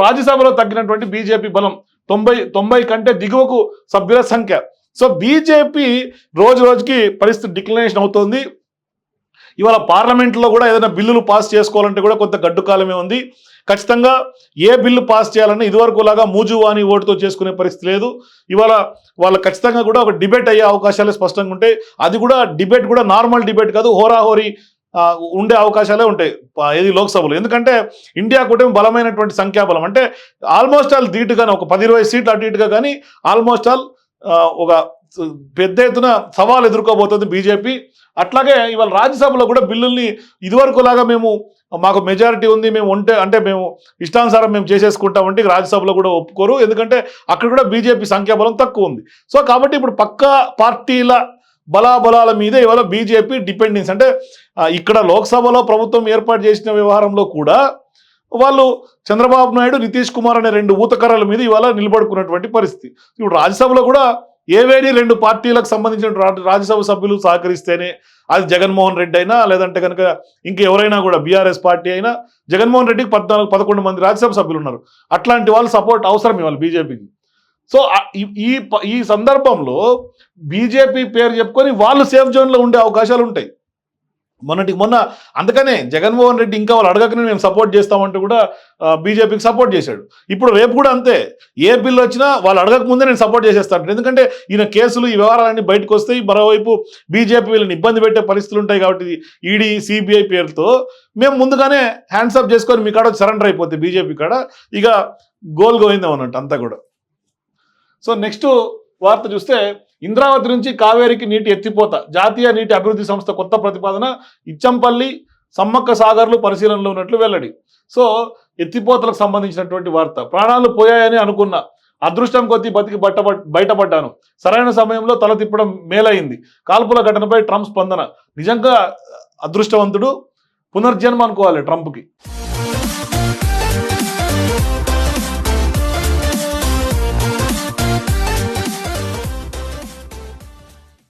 రాజ్యసభలో తగ్గినటువంటి బీజేపీ బలం తొంభై తొంభై కంటే దిగువకు సభ్యుల సంఖ్య. సో బీజేపీ రోజు రోజుకి పరిస్థితి డిక్లినేషన్ అవుతోంది. ఇవాళ పార్లమెంట్లో కూడా ఏదైనా బిల్లులు పాస్ చేసుకోవాలంటే కూడా కొంత గడ్డుకాలమే ఉంది. ఖచ్చితంగా ఏ బిల్లు పాస్ చేయాలన్నా ఇదివరకు లాగా మూజువాని ఓటుతో చేసుకునే పరిస్థితి లేదు. ఇవాళ వాళ్ళ ఖచ్చితంగా కూడా ఒక డిబేట్ అయ్యే అవకాశాలు స్పష్టంగా ఉంటాయి. అది కూడా డిబేట్ కూడా నార్మల్ డిబేట్ కాదు హోరాహోరీ ఉండే అవకాశాలే ఉంటాయి ఏది లోక్సభలో. ఎందుకంటే ఇండియా కూటమి బలమైనటువంటి సంఖ్యాబలం. అంటే ఆల్మోస్ట్ ఆల్ ధీటుగానే ఒక పది ఇరవై సీట్లు అటు ఇటుగా కానీ ఆల్మోస్ట్ ఆల్ ఒక పెద్ద ఎత్తున సవాల్ ఎదుర్కోబోతుంది బీజేపీ. అట్లాగే ఇవాళ రాజ్యసభలో కూడా బిల్లుల్ని ఇదివరకు లాగా మేము మాకు మెజారిటీ ఉంది మేము ఉంటే అంటే మేము ఇష్టానుసారం మేము చేసేసుకుంటామంటే రాజ్యసభలో కూడా ఒప్పుకోరు. ఎందుకంటే అక్కడ కూడా బీజేపీ సంఖ్యాబలం తక్కువ ఉంది. సో కాబట్టి ఇప్పుడు పక్క పార్టీల బలాబలాల మీద ఇవాళ బీజేపీ డిపెండెన్స్. అంటే ఇక్కడ లోక్సభలో ప్రభుత్వం ఏర్పాటు చేసిన వ్యవహారంలో కూడా వాళ్ళు చంద్రబాబు నాయుడు నితీష్ కుమార్ అనే రెండు ఊతకర్రల మీద ఇవాళ నిలబడుకున్నటువంటి పరిస్థితి. ఇప్పుడు రాజ్యసభలో కూడా ఏవేని రెండు పార్టీలకు సంబంధించిన రాజ్యసభ సభ్యులు సహకరిస్తేనే అది జగన్మోహన్ రెడ్డి అయినా లేదంటే కనుక ఇంకెవరైనా కూడా బీఆర్ఎస్ పార్టీ అయినా జగన్మోహన్ రెడ్డికి పద్నాలుగు పదకొండు మంది రాజ్యసభ సభ్యులు ఉన్నారు. అట్లాంటి వాళ్ళు సపోర్ట్ అవసరం ఇవాళ బీజేపీకి. సో ఈ- ఈ ప- ఈ సందర్భంలో బీజేపీ పేరు చెప్పుకొని వాళ్ళు సేఫ్ జోన్లో ఉండే అవకాశాలు ఉంటాయి. మొన్నటి మొన్న అందుకనే జగన్మోహన్ రెడ్డి ఇంకా వాళ్ళు అడగకనే మేము సపోర్ట్ చేస్తామంటూ కూడా బీజేపీకి సపోర్ట్ చేశాడు. ఇప్పుడు రేపు కూడా అంతే. ఏ బిల్లు వచ్చినా వాళ్ళు అడగక ముందే నేను సపోర్ట్ చేసేస్తాను. ఎందుకంటే ఈయన కేసులు ఈ వ్యవహారాలన్నీ బయటకు వస్తాయి మరోవైపు బీజేపీ వీళ్ళని ఇబ్బంది పెట్టే పరిస్థితులు ఉంటాయి కాబట్టి ఈడీ సిబిఐ పేరుతో మేము ముందుగానే హ్యాండ్సప్ చేసుకొని మీ కాడ సరెండర్ అయిపోతే బీజేపీ కాడ ఇక గోల్ గోయిందాం అన్నట్టు అంతా కూడా. సో నెక్స్ట్ వార్త చూస్తే ఇంద్రావతి నుంచి కావేరికి నీటి ఎత్తిపోత జాతీయ నీటి అభివృద్ధి సంస్థ కొత్త ప్రతిపాదన ఇచ్చంపల్లి సమ్మక్క సాగర్లు పరిశీలనలో ఉన్నట్లు వెల్లడి. సో ఎత్తిపోతలకు సంబంధించినటువంటి వార్త. ప్రాణాలు పోయాయని అనుకున్న అదృష్టం కొద్దీ బతికి బట్ట బయటపడ్డాను. సరైన సమయంలో తల తిప్పడం మేలైంది. కాల్పుల ఘటనపై ట్రంప్ స్పందన. నిజంగా అదృష్టవంతుడు పునర్జన్మ అనుకోవాలి ట్రంప్కి.